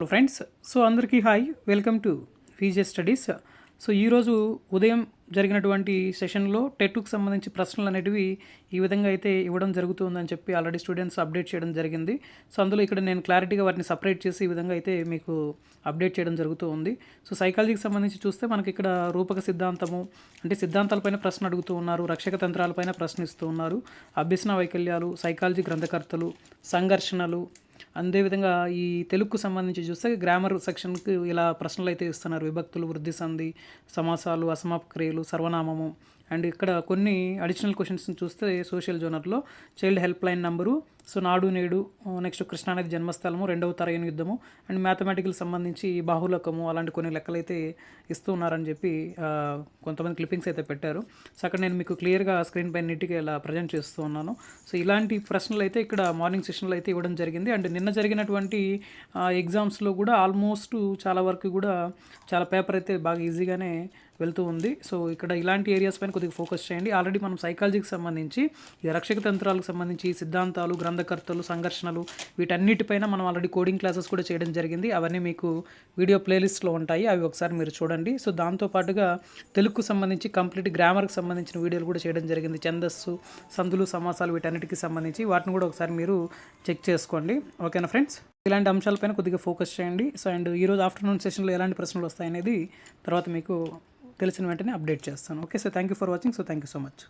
Hello friends so అందరికీ hi welcome to PJ studies so ఈరోజు ఉదయం జరిగినటువంటి సెషన్లో టెట్కు సంబంధించి ప్రశ్నలు అనేటివి ఈ విధంగా అయితే ఇవ్వడం జరుగుతుందని చెప్పి ఆల్రెడీ స్టూడెంట్స్ అప్డేట్ చేయడం జరిగింది. సో అందులో ఇక్కడ నేను క్లారిటీగా వాటిని సపరేట్ చేసి ఈ విధంగా అయితే మీకు అప్డేట్ చేయడం జరుగుతూ ఉంది. సో సైకాలజీకి సంబంధించి చూస్తే మనకి ఇక్కడ రూపక సిద్ధాంతము అంటే సిద్ధాంతాలపైన ప్రశ్న అడుగుతూ ఉన్నారు రక్షక తంత్రాలపైన ప్రశ్నిస్తూ ఉన్నారు అభ్యసన వైకల్యాలు సైకాలజీ గ్రంథకర్తలు సంఘర్షణలు అదేవిధంగా ఈ తెలుగుకు సంబంధించి చూస్తే గ్రామర్ సెక్షన్కి ఇలా ప్రశ్నలు అయితే ఇస్తున్నారు. విభక్తులు వృద్ధి సంధి సమాసాలు అసమాపక్రియలు సర్వనామము. అండ్ ఇక్కడ కొన్ని అడిషనల్ క్వశ్చన్స్ చూస్తే social జోనర్లో child help line number so Nadu Nedu next కృష్ణానది జన్మస్థలము రెండవ తరగతి యుద్ధము అండ్ మ్యాథమెటికల్ సంబంధించి బాహులకము అలాంటి కొన్ని లెక్కలు అయితే ఇస్తూ ఉన్నారని చెప్పి కొంతమంది క్లిప్పింగ్స్ అయితే పెట్టారు. సో అక్కడ నేను మీకు క్లియర్గా స్క్రీన్ పైన నీట్గా ఇలా ప్రజెంట్ చేస్తూ ఉన్నాను. సో ఇలాంటి ప్రశ్నలు అయితే ఇక్కడ మార్నింగ్ సెషన్లో అయితే ఇవ్వడం జరిగింది. అండ్ నిన్న జరిగినటువంటి ఎగ్జామ్స్లో కూడా ఆల్మోస్ట్ చాలా వరకు కూడా చాలా పేపర్ అయితే బాగా ఈజీగానే వెళ్తూ ఉంది. సో ఇక్కడ ఇలాంటి ఏరియాస్ పైన కొద్దిగా ఫోకస్ చేయండి. ఆల్రెడీ మనం సైకాలజీకి సంబంధించి ఈ రక్షక తంత్రాలకు సంబంధించి సిద్ధాంతాలు గ్రంథకర్తలు సంఘర్షణలు వీటన్నిటిపైన మనం ఆల్రెడీ కోడింగ్ క్లాసెస్ కూడా చేయడం జరిగింది. అవన్నీ మీకు వీడియో ప్లేలిస్ట్లో ఉంటాయి. అవి ఒకసారి మీరు చూడండి. సో దాంతో పాటుగా తెలుగుకు సంబంధించి కంప్లీట్ గ్రామర్కి సంబంధించిన వీడియోలు కూడా చేయడం జరిగింది. ఛందస్సు సందులు సమాసాలు వీటన్నిటికీ సంబంధించి. వాటిని కూడా ఒకసారి మీరు చెక్ చేసుకోండి. ఓకేనా ఫ్రెండ్స్ ఇలాంటి అంశాలపైన కొద్దిగా ఫోకస్ చేయండి. సో అండ్ ఈరోజు ఆఫ్టర్నూన్ సెషన్లో ఎలాంటి ప్రశ్నలు వస్తాయనేది తర్వాత మీకు తెలిసిన వెంటనే అప్డేట్ చేస్తాను. Okay sir thank you for watching so thank you so much